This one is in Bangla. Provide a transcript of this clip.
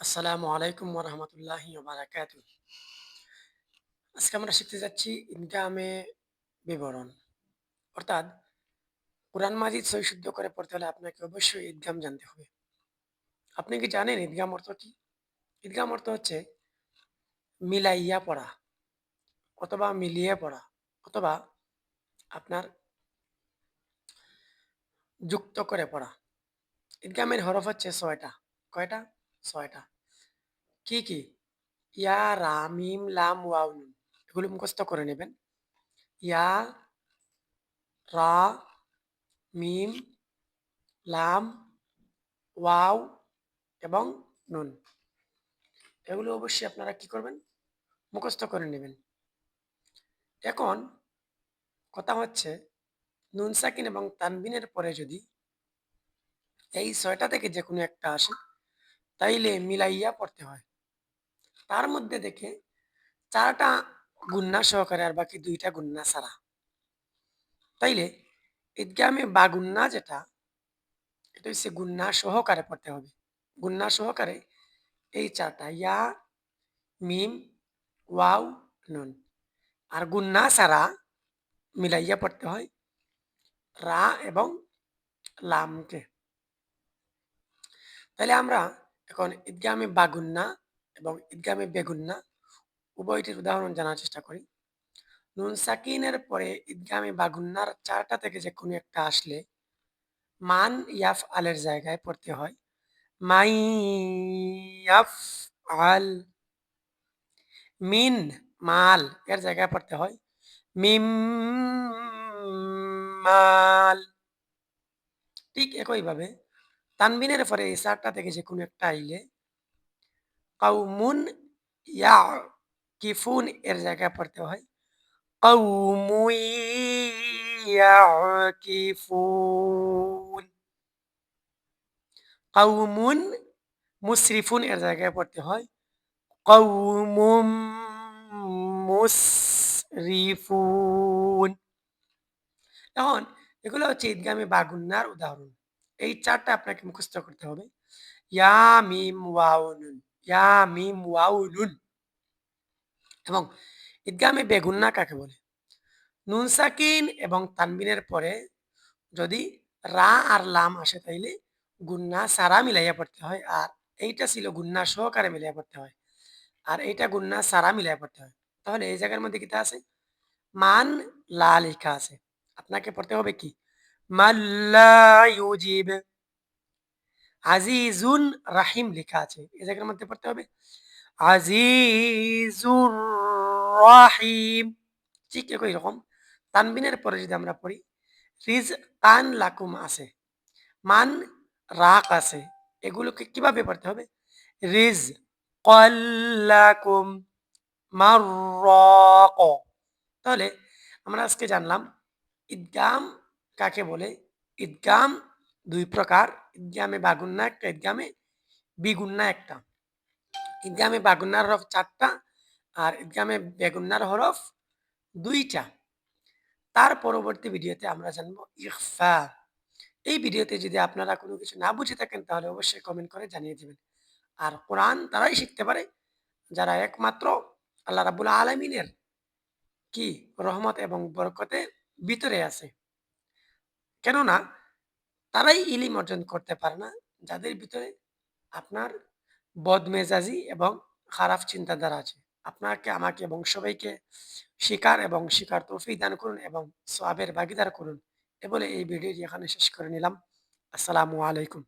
আসসালামু আলাইকুম ওরহমতুল্লাহি বারাকাতু আজকে আমরা শিখতে যাচ্ছি ইনকামে বিবরণ। অর্থাৎ কোরআন মাজিদ সই শুদ্ধ করে পড়তে হলে আপনাকে অবশ্যই ঈদগাম জানতে হবে। আপনি কি জানেন ঈদগাম অর্থ কি? ঈদগাম অর্থ হচ্ছে মিলাইয়া পড়া অথবা মিলিয়ে পড়া অথবা আপনার যুক্ত করে পড়া। ঈদগামের হরফ হচ্ছে ছয়টা। কয়টা? ছয়টা। কি কি ইয়া, রা, মিম, লাম, ওয়াও, নুন। এগুলো মুখস্থ করে নেবেন। ইয়া, রা, মিম, লাম, ওয়াও এবং নুন। এগুলো অবশ্যই আপনারা কি করবেন? মুখস্থ করে নেবেন। এখন কথা হচ্ছে, নুন সাকিন এবং তানবিনের পরে যদি এই ছয়টা থেকে যে কোনো একটা আসে, তাইলে মিলাইয়া পড়তে হয়। তার মধ্যে দেখে চারটা গুন্না সহকারে আর বাকি দুইটা গুন্না ছাড়া। তাইলে ঈদগামে বা গুন্না যেটা, এটা হচ্ছে গুন্না সহকারে পড়তে হবে। গুন্না সহকারে এই চারটা, ইয়া, মিম, ওয়াও, নুন। আর গুন্না ছাড়া মিলাইয়া পড়তে হয় রা এবং লামকে। তাহলে আমরা এখন ঈদগামে বাগুন্না এবং ঈদগামে বেগুন্না, উভয়টির উদাহরণ জানার চেষ্টা করি। নুন সাকিনের পরে ঈদগামে বাগুন্নার চারটা থেকে যে কোনো একটা আসলে মান ইয়াফ আলের জায়গায় পড়তে হয়। মাই ইয়াফ আল মিন, মাল এর জায়গায় পড়তে হয়। মিম, মাল, ঠিক একইভাবে তানবিনের পরে এই চারটা থেকে যে কোনো একটা আইলে কাউমুন ইয়া কিফুন এর জায়গায় পড়তে হয়। কাউমু ইয়াকিফুন। কাউমুন মুসরিফুন, এর জায়গায় পড়তে হয়। কৌমুম মুসরিফুন। এখন, এগুলো হচ্ছে ঈদগামী বাগুন্নার উদাহরণ। এই চারটা আপনাকে মুখস্থ করতে হবে। ইয়া, মিম ওয়াউনুন ইয়া মিম ওয়াউনুন। এবং ঈদগামে বেগুন্না কাকে বলে? নুন সাকিন এবং তানবিনের পরে যদি রা আর লাম আসে তাইলে গুন্না সারা মিলাইয়া পড়তে হয়। আর এইটা ছিল গুন্না সহকারে মিলাইয়া পড়তে হয়। আর এইটা গুন্না সারা মিলাইয়া পড়তে হয়। তাহলে এই জায়গার মধ্যে কিতা আছে? মান লা লেখা আছে। আপনাকে পড়তে হবে কি? মাল্লা ইউজিব। আজিজুন রাহিম লেখা আছে এই জায়গার মধ্যে পড়তে হবে। আজিজুর রাহিম, ঠিক একই রকম। তানবিনের পরে যদি আমরা পড়ি রিজ কান লাকুম আছে, মান রাক আছে, এগুলোকে কীভাবে পড়তে হবে? রিজ কল্লাকুম মাররাক। তাহলে আমরা আজকে জানলাম ঈদগাম কাকে বলে? ঈদগাম দুই প্রকার ঈদগামে বাগুন্না, একটা ঈদগামে বিগুন্না একটা। ঈদগামে বাগুন্নার হরফ চারটা আর ঈদগামে বেগুন্নার হরফ দুইটা। তার পরবর্তী ভিডিওতে আমরা জানব ইফা এই ভিডিওতে যদি আপনারা কোনো কিছু না বুঝে থাকেন, তাহলে অবশ্যই কমেন্ট করে জানিয়ে দেবেন। আর কোরআন তারাই শিখতে পারে, যারা একমাত্র আল্লাহ রাবুল আলমিনের কি রহমত এবং বরকতের ভিতরে আছে। কেননা তারাই ইলিম অর্জন করতে পারে না। যাদের ভিতরে আপনার বদমেজাজি এবং খারাপ চিন্তাধারা আছে, আপনাকে, আমাকে এবং সবাইকে শিকার এবং শিকার তৌফিক দান করুন এবং সোয়াবের ভাগিদার করুন। এ বলে এই ভিডিওটি এখানে শেষ করে নিলাম। আসসালামু আলাইকুম।